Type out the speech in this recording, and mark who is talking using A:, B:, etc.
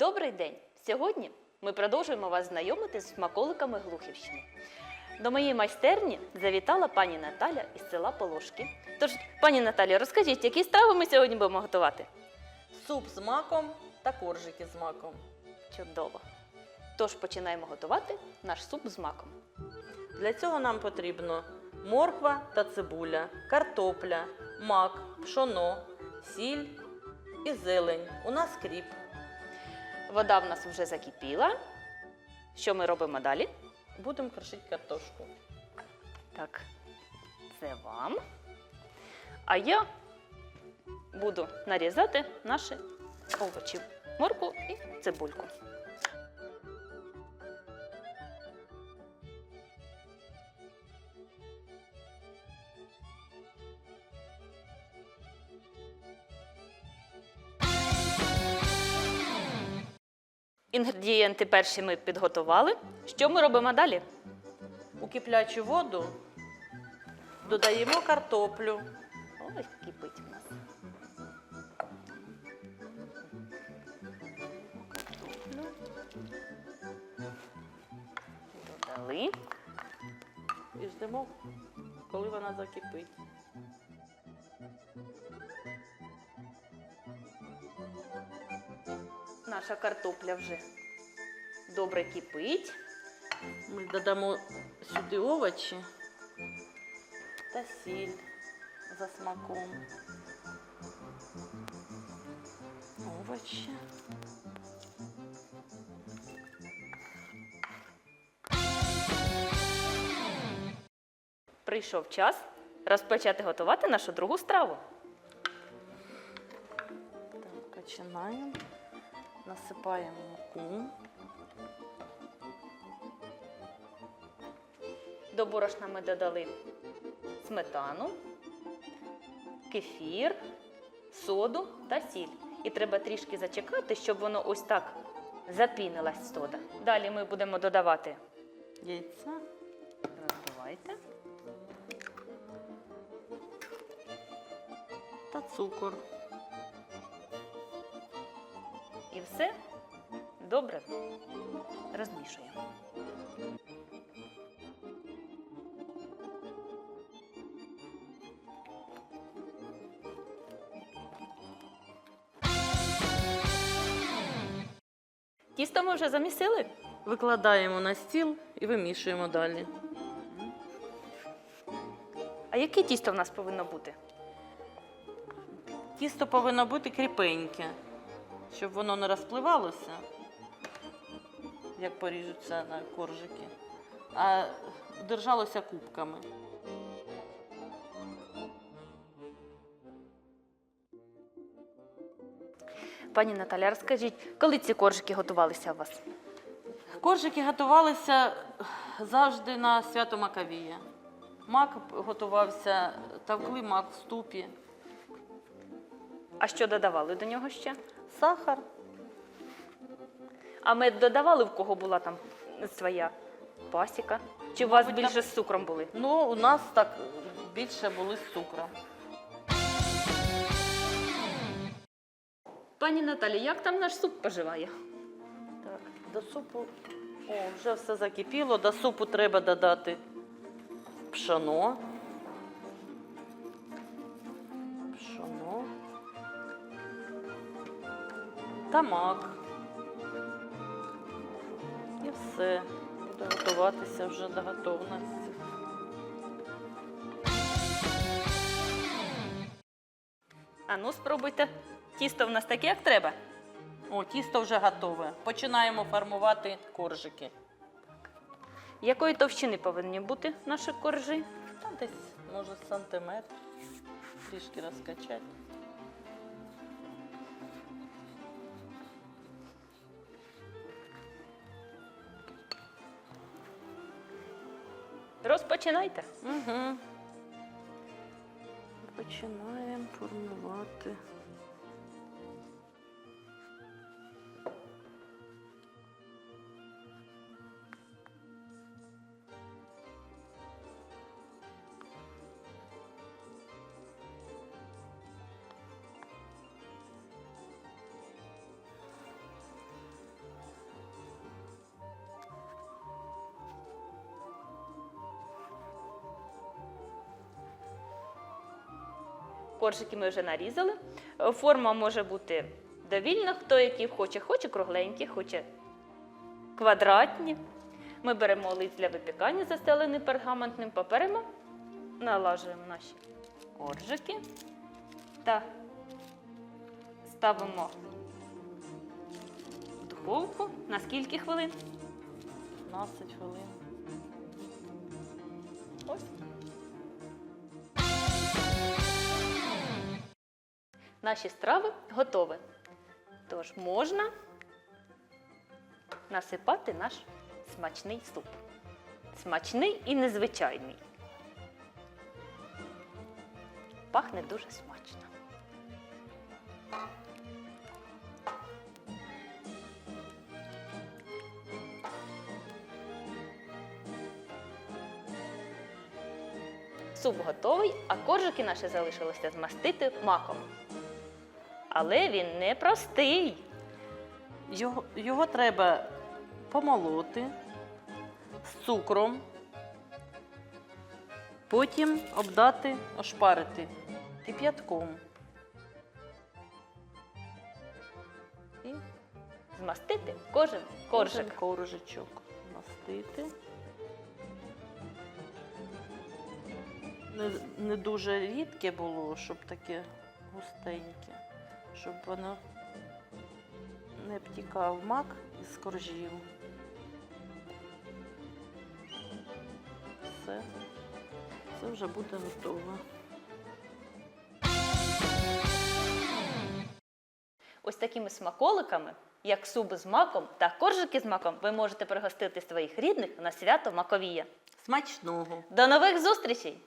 A: Добрий день! Сьогодні ми продовжуємо вас знайомити з смаколиками Глухівщини. До моєї майстерні завітала пані Наталя із села Полошки. Тож, пані Наталі, розкажіть, які страви ми сьогодні будемо готувати?
B: Суп з маком та коржики з маком.
A: Чудово! Тож починаємо готувати наш суп з маком.
B: Для цього нам потрібно морква та цибуля, картопля, мак, пшоно, сіль і зелень. У нас кріп.
A: Вода в нас вже закипіла. Що ми робимо далі?
B: Будемо крошити картошку.
A: Так, це вам. А я буду нарізати наші овочі, морку і цибульку. Інгредієнти перші ми підготували. Що ми робимо далі?
B: У киплячу воду додаємо картоплю.
A: Ой, кипить у нас. Ну, Додали.
B: І ждемо, коли вона закипить.
A: Наша картопля вже добре кипить.
B: Ми додамо сюди овочі та сіль за смаком. Овочі.
A: Прийшов час розпочати готувати нашу другу страву.
B: Так, починаємо. Насипаємо муку.
A: До борошна ми додали сметану, кефір, соду та сіль. І треба трішки зачекати, щоб воно ось так запінилась сода. Далі ми будемо додавати
B: Яйця.
A: Розбивайте.
B: та цукор.
A: Все добре розмішуємо. Тісто ми вже замісили.
B: Викладаємо на стіл і вимішуємо далі.
A: А яке тісто в нас повинно бути?
B: Тісто повинно бути кріпеньке, щоб воно не розпливалося, як поріжуться на коржики, а держалося кубками.
A: Пані Наталя, розкажіть, коли ці коржики готувалися у вас?
B: Коржики готувалися завжди на свято Макавія. Мак готувався, тавкли мак в ступі,
A: А що додавали до нього ще?
B: сахар.
A: А мед додавали, в кого була там своя пасіка? Чи у вас
B: Мабуть,
A: більше з цукром були?
B: Ну, у нас так більше були з цукром.
A: Пані Наталі, як там наш суп поживає?
B: Так, до супу. О, вже все закипіло. До супу треба додати пшоно. Та мак. І все. Буде готуватися вже до готовності.
A: А ну спробуйте. Тісто в нас таке, як треба.
B: О, тісто вже готове. Починаємо формувати коржики.
A: Якої товщини повинні бути наші коржі?
B: Там десь, може, сантиметр. Трішки розкачати.
A: Розпочинайте.
B: Угу. Починаємо формувати.
A: Коржики ми вже нарізали. Е, Форма може бути довільна, хто який хоче, хоче кругленькі, хоче квадратні. Ми беремо лист для випікання, застелений пергаментним папером, налажуємо наші коржики та ставимо в духовку на скільки хвилин?
B: 15 хвилин.
A: Ось. Наші страви готові. Тож можна насипати наш смачний суп. Смачний і незвичайний. Пахне дуже смачно. Суп готовий, а коржики наші залишилося змастити маком. Але він не простий.
B: Його, його треба помолоти з цукром, потім обдати, ошпарити кип'ятком. І
A: Змастити кожен коржик.
B: кожен коржичок мастити. Не, не дуже рідке було, щоб таке густеньке, щоб воно не обтікав мак із коржів. Все. Це вже буде готово.
A: Ось такими смаколиками, як суп з маком та коржики з маком, ви можете пригостити своїх рідних на свято Маковія.
B: Смачного!
A: До нових зустрічей!